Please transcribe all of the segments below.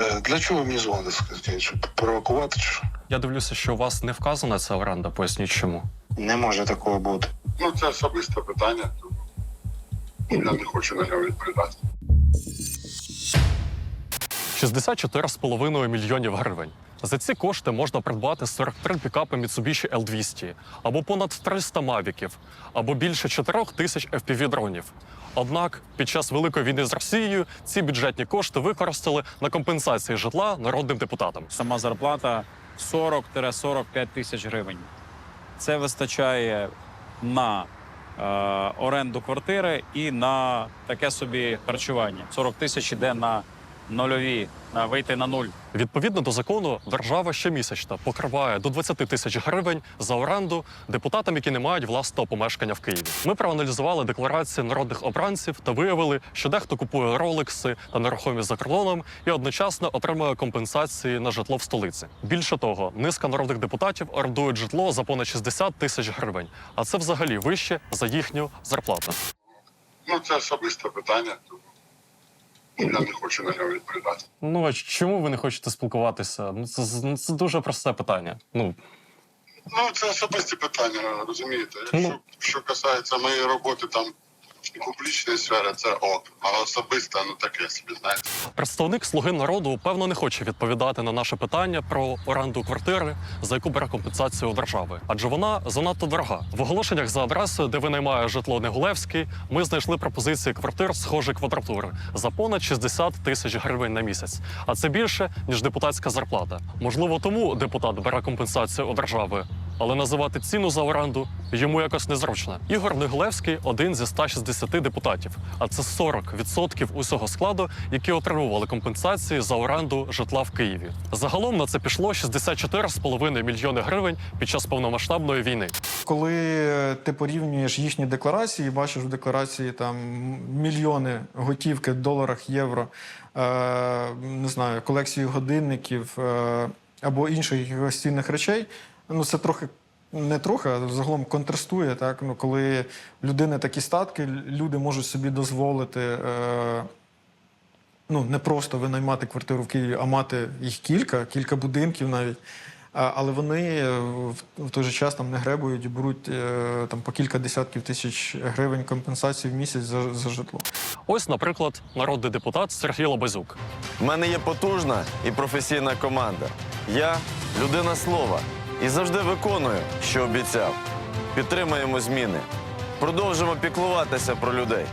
Е, Для чого ви мені дзвоните? Щоб провокувати? Чи? Я дивлюся, що у вас не вказана ця оренда. Поясніть чому. Не може такого бути. Ну, це особисте питання. тому Я не хочу на нього відповідати. 64,5 мільйонів гривень. За ці кошти можна придбати 43 пікапи Mitsubishi L200, або понад 300 мавіків, або більше 4 тисяч FPV-дронів. Однак під час великої війни з Росією ці бюджетні кошти використали на компенсації житла народним депутатам. Сама зарплата 40-45 тисяч гривень. Це вистачає на е, оренду квартири і на таке собі харчування. 40 тисяч іде на нульові, на вийти на нуль. Відповідно до закону, держава щомісячно покриває до 20 тисяч гривень за оренду депутатам, які не мають власного помешкання в Києві. Ми проаналізували декларації народних обранців та виявили, що дехто купує ролекси та нерухомість за кордоном і одночасно отримує компенсації на житло в столиці. Більше того, низка народних депутатів орендують житло за понад 60 тисяч гривень, а це взагалі вище за їхню зарплату. Ну, це особисте питання. Я не хочу на нього відповідати. Ну а чому ви не хочете спілкуватися? Ну це, це дуже просте питання. Ну Ну, це особисті питання, розумієте. Якщо Ну. що касається моєї роботи, там публічної сфери, це ок. А особисте, ну таке собі, знаєте. Представник слуги народу певно не хоче відповідати на наше питання про оренду квартири, за яку бере компенсацію держави, адже вона занадто дорога. В оголошеннях за адресою, де винаймає житло Негулевський, ми знайшли пропозиції квартир схожої квадратури за понад 60 тисяч гривень на місяць. А це більше ніж депутатська зарплата. Можливо, тому депутат бере компенсацію у держави. Але називати ціну за оренду йому якось незручно. Ігор Негулевський один зі 160 депутатів, а це 40% усього складу, які отримували компенсації за оренду житла в Києві. Загалом на це пішло 64,5 мільйони гривень під час повномасштабної війни. Коли е, ти порівнюєш їхні декларації, бачиш в декларації там мільйони готівки в доларах, євро, е, не знаю, колекцію годинників е, або інших цінних речей, ну це трохи. Не трохи, а загалом контрастує, так? Ну, коли в людини такі статки, люди можуть собі дозволити е, ну, не просто винаймати квартиру в Києві, а мати їх кілька, кілька будинків навіть. А, Але вони е, в, в той же час там не гребують і беруть е, там по кілька десятків тисяч гривень компенсації в місяць за, за житло. Ось, наприклад, народний депутат Сергій Лобазюк. В мене є потужна і професійна команда. Я людина слова і завжди виконую, що обіцяв. Підтримуємо зміни. Продовжимо піклуватися про людей.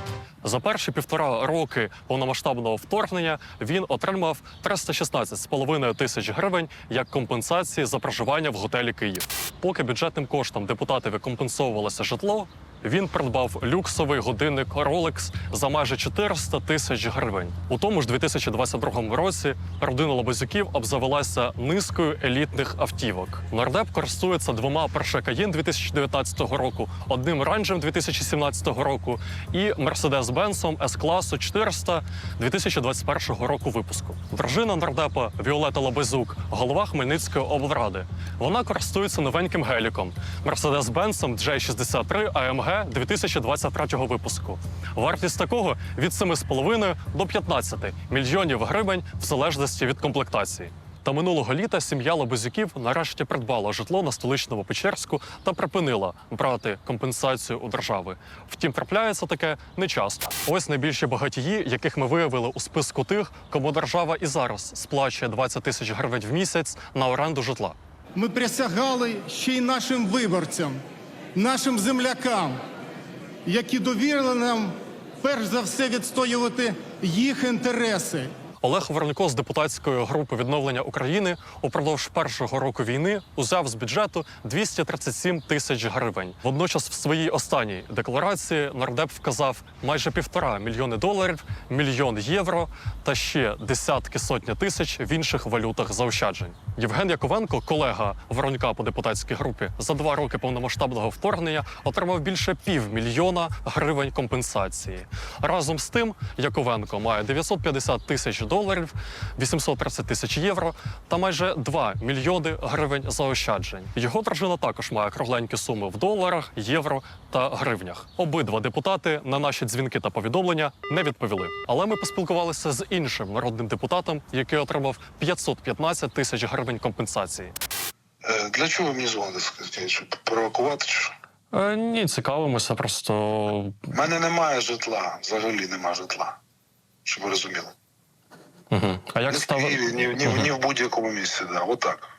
За перші півтора роки повномасштабного вторгнення він отримав 316,5 тисяч гривень як компенсації за проживання в готелі Київ. Поки бюджетним коштом депутатові компенсовувалося житло. Він придбав люксовий годинник Rolex за майже 400 тисяч гривень. У тому ж 2022 році родина Лобазюків обзавелася низкою елітних автівок. Нардеп користується двома Porsche Cayenne 2019 року, одним ранжем 2017 року і Mercedes-Benz S-класу 400 2021 року випуску. Дружина нардепа Віолета Лобазюк, голова Хмельницької облради. Вона користується новеньким геліком Mercedes-Benz J63 AMG 2023 випуску. Вартість такого від 7,5 до 15 мільйонів гривень в залежності від комплектації. Та минулого літа сім'я Лобазюків нарешті придбала житло на столичному Печерську та припинила брати компенсацію у держави. Втім, трапляється таке нечасто. Ось найбільші багатії, яких ми виявили у списку тих, кому держава і зараз сплачує 20 тисяч гривень в місяць на оренду житла. Ми присягали ще й нашим виборцям, нашим землякам, які довірили нам перш за все відстоювати їх інтереси. Олег Воронько з депутатської групи відновлення України упродовж першого року війни узяв з бюджету 237 тисяч гривень. Водночас, в своїй останній декларації нардеп вказав майже півтора мільйони доларів, мільйон євро та ще десятки сотні тисяч в інших валютах заощаджень. Євген Яковенко, колега Воронька по депутатській групі, за два роки повномасштабного вторгнення отримав більше півмільйона гривень компенсації. Разом з тим, Яковенко має 950 тисяч доларів, 830 тисяч євро та майже 2 мільйони гривень заощаджень. Його дружина також має кругленькі суми в доларах, євро та гривнях. Обидва депутати на наші дзвінки та повідомлення не відповіли. Але ми поспілкувалися з іншим народним депутатом, який отримав 515 тисяч гривень компенсації. Е, Для чого мені щоб провокувати чи що? Е, ні, цікавимося, просто У мене немає житла, взагалі немає житла. Щоб ви розуміли. Угу. а як ні в. Києві, ні, ні, ні в будь-якому місці, да, отак.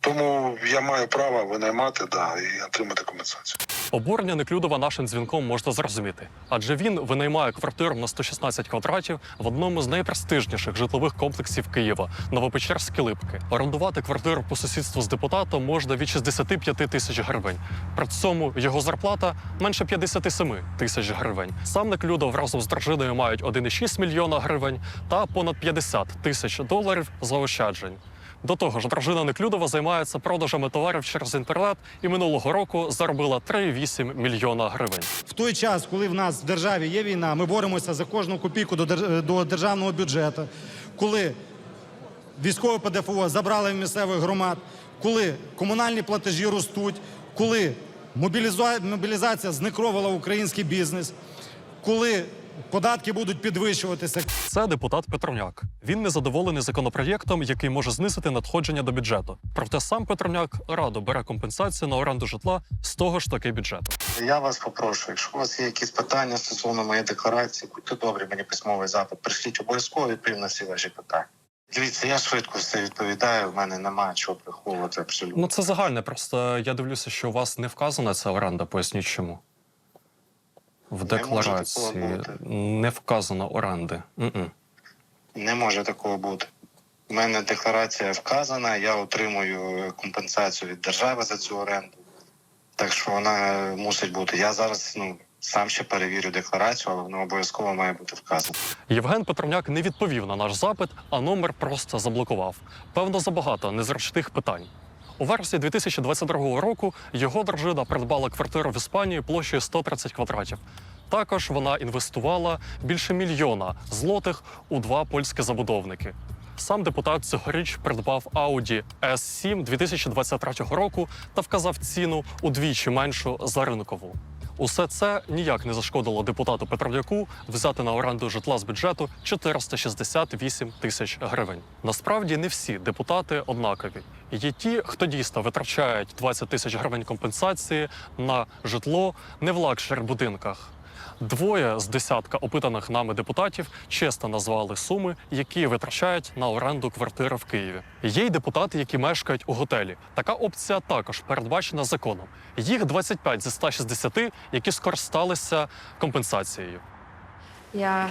Тому я маю право винаймати да, і отримати компенсацію. Обурення Неклюдова нашим дзвінком можна зрозуміти, адже він винаймає квартиру на 116 квадратів в одному з найпрестижніших житлових комплексів Києва Новопечерські Липки. Орендувати квартиру по сусідству з депутатом можна від 65 тисяч гривень. При цьому його зарплата менше 57 тисяч гривень. Сам Неклюдов разом з дружиною мають 1,6 мільйона гривень та понад 50 тисяч доларів заощаджень. До того ж, дружина Неклюдова займається продажами товарів через інтернет і минулого року заробила 3,8 мільйона гривень. В той час, коли в нас в державі є війна, ми боремося за кожну копійку до державного бюджету, коли військове ПДФО забрали в місцевих громад, коли комунальні платежі ростуть, коли мобілізація знекровила український бізнес, коли податки будуть підвищуватися, Це депутат Петровняк. Він незадоволений законопроєктом, який може знизити надходження до бюджету. Проте сам Петровняк радо бере компенсацію на оренду житла з того ж таки бюджету. Я вас попрошу, якщо у вас є якісь питання стосовно моєї декларації, будьте добрі, мені письмовий запит. Пришліть обов'язково відповім на всі ваші питання. Дивіться, я швидко все відповідаю. В мене немає чого приховувати абсолютно. Ну це загальне. Просто я дивлюся, що у вас не вказана ця оренда. Поясніть чому. В Не може декларації такого бути. не вказано оренди. М-м. Не може такого бути. У мене декларація вказана, я отримую компенсацію від держави за цю оренду. Так що вона мусить бути. Я зараз ну, сам ще перевірю декларацію, але вона обов'язково має бути вказана. Євген Петровняк не відповів на наш запит, а номер просто заблокував. Певно, забагато незручних питань. У вересні 2022 року його дружина придбала квартиру в Іспанії площею 130 квадратів. Також вона інвестувала більше мільйона злотих у два польські забудовники. Сам депутат цьогоріч придбав Audi S7 2023 року та вказав ціну удвічі меншу за ринкову. Усе це ніяк не зашкодило депутату Петров'яку взяти на оренду житла з бюджету 468 тисяч гривень. Насправді не всі депутати однакові. Є ті, хто дійсно витрачають 20 тисяч гривень компенсації на житло не в лакшер будинках. Двоє з десятка опитаних нами депутатів чесно назвали суми, які витрачають на оренду квартири в Києві. Є й депутати, які мешкають у готелі. Така опція також передбачена законом. Їх 25 зі 160, які скористалися компенсацією. Я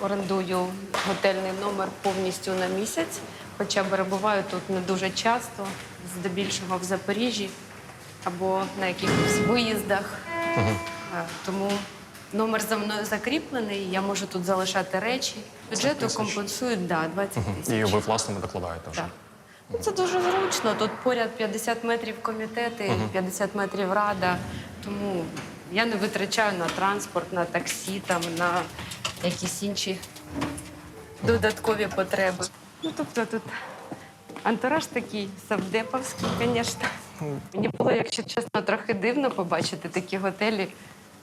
орендую готельний номер повністю на місяць, хоча перебуваю тут не дуже часто, здебільшого в Запоріжжі або на якихось виїздах. Е, Тому номер за мною закріплений, я можу тут залишати речі. Бюджету компенсують да, 20 тисяч. І ви власними докладаєте вже. Так. Ну, це дуже зручно. Тут поряд 50 метрів комітети, 50 метрів рада. Тому я не витрачаю на транспорт, на таксі, там, на якісь інші додаткові потреби. Ну, тобто тут антураж такий савдеповський, звісно. Мені було, якщо чесно, трохи дивно побачити такі готелі е,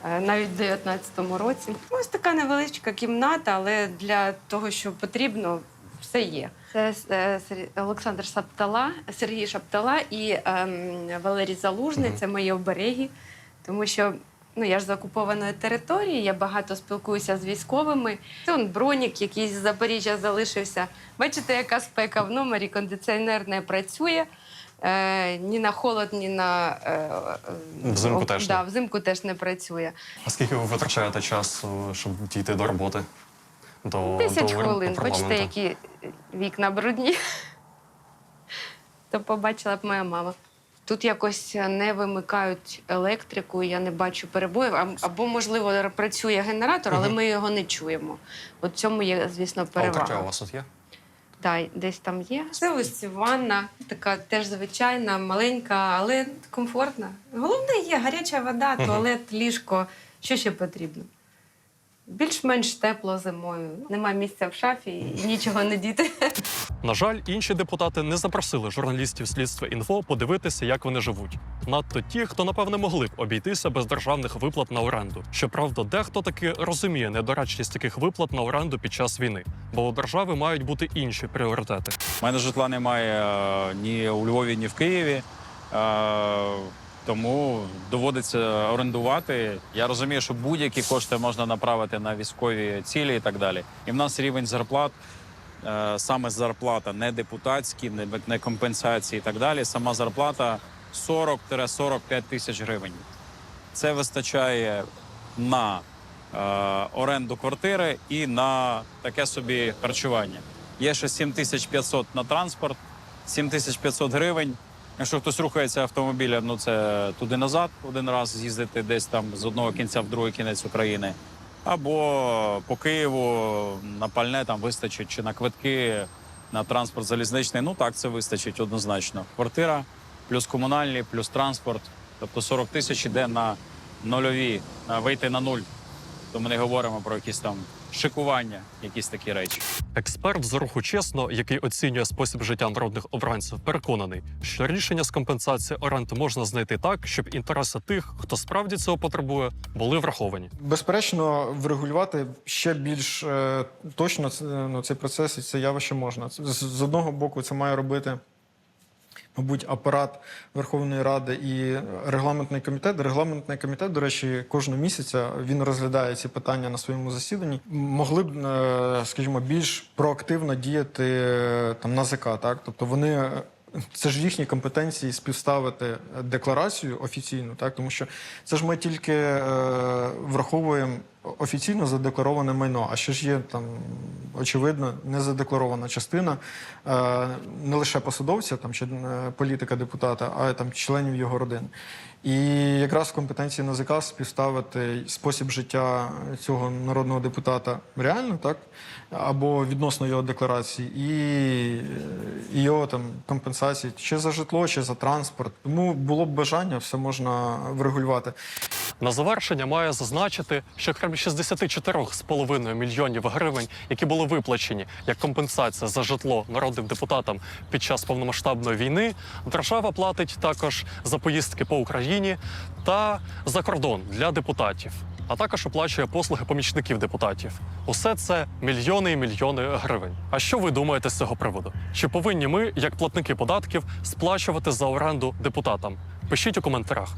навіть в 2019 році. Ось така невеличка кімната, але для того, що потрібно, все є. Це е, Олександр Шаптала, Сергій Шаптала і ем, Валерій Залужний. Це мої обереги, тому що. Ну, я ж з окупованої території, я багато спілкуюся з військовими. Це он бронік, який з Запоріжжя залишився. Бачите, яка спека в номері, кондиціонер не працює. Е, ні на холод, ні на е, е, Взимку о, теж да, взимку теж не працює. А скільки ви витрачаєте часу, щоб дійти до роботи? До, 10 до хвилин. парламенту? Бачите, які вікна брудні. То побачила б моя мама. Тут якось не вимикають електрику, я не бачу перебоїв. А- Або, можливо, працює генератор, але ми його не чуємо. От в цьому є, звісно, А укриття у вас тут є? Так, десь там є. Це ось ванна, така теж звичайна, маленька, але комфортна. Головне є гаряча вода, туалет, ліжко. Що ще потрібно? Більш-менш тепло зимою. Нема місця в шафі і нічого не діти. На жаль, інші депутати не запросили журналістів слідства інфо подивитися, як вони живуть. Надто ті, хто напевне могли б обійтися без державних виплат на оренду. Щоправда, дехто таки розуміє недоречність таких виплат на оренду під час війни, бо у держави мають бути інші пріоритети. У мене житла немає е, ні у Львові, ні в Києві. Тому доводиться орендувати. Я розумію, що будь-які кошти можна направити на військові цілі і так далі. І в нас рівень зарплат, е, саме зарплата, не депутатські, не, не компенсації і так далі. Сама зарплата 40-45 тисяч гривень. Це вистачає на е, оренду квартири і на таке собі харчування. Є ще 7500 на транспорт, 7500 гривень. Якщо хтось рухається автомобілем, ну це туди-назад один раз з'їздити десь там з одного кінця в другий кінець України. Або по Києву на пальне там вистачить, чи на квитки, на транспорт залізничний. Ну так, це вистачить однозначно. Квартира, плюс комунальні, плюс транспорт. Тобто 40 тисяч іде на нульові, вийти на нуль. То ми не говоримо про якісь там шикування, якісь такі речі. Експерт з руху чесно, який оцінює спосіб життя народних обранців, переконаний, що рішення з компенсації оренди можна знайти так, щоб інтереси тих, хто справді цього потребує, були враховані. Безперечно, врегулювати ще більш е, точно це, ну, цей процес і це явище можна. З, з одного боку, це має робити. Мабуть, апарат Верховної Ради і регламентний комітет. Регламентний комітет, до речі, кожного місяця він розглядає ці питання на своєму засіданні. Могли б, е, скажімо, більш проактивно діяти е, там НАЗК, так тобто вони. е, Це ж в їхній компетенції співставити декларацію офіційну, так тому що це ж ми тільки е, враховуємо офіційно задеклароване майно. А ще ж є там очевидно незадекларована частина е, не лише посадовця, там чи е, політика депутата, а й там членів його родин. І якраз в компетенції НАЗК співставити спосіб життя цього народного депутата реально, так або відносно його декларації, і, і його там компенсації чи за житло, чи за транспорт. Тому було б бажання, все можна врегулювати. На завершення маю зазначити, що крім 64,5 мільйонів гривень, які були виплачені як компенсація за житло народним депутатам під час повномасштабної війни, держава платить також за поїздки по Україні та за кордон для депутатів. А також оплачує послуги помічників депутатів. Усе це мільйони і мільйони гривень. А що ви думаєте з цього приводу? Чи повинні ми, як платники податків, сплачувати за оренду депутатам? Пишіть у коментарях.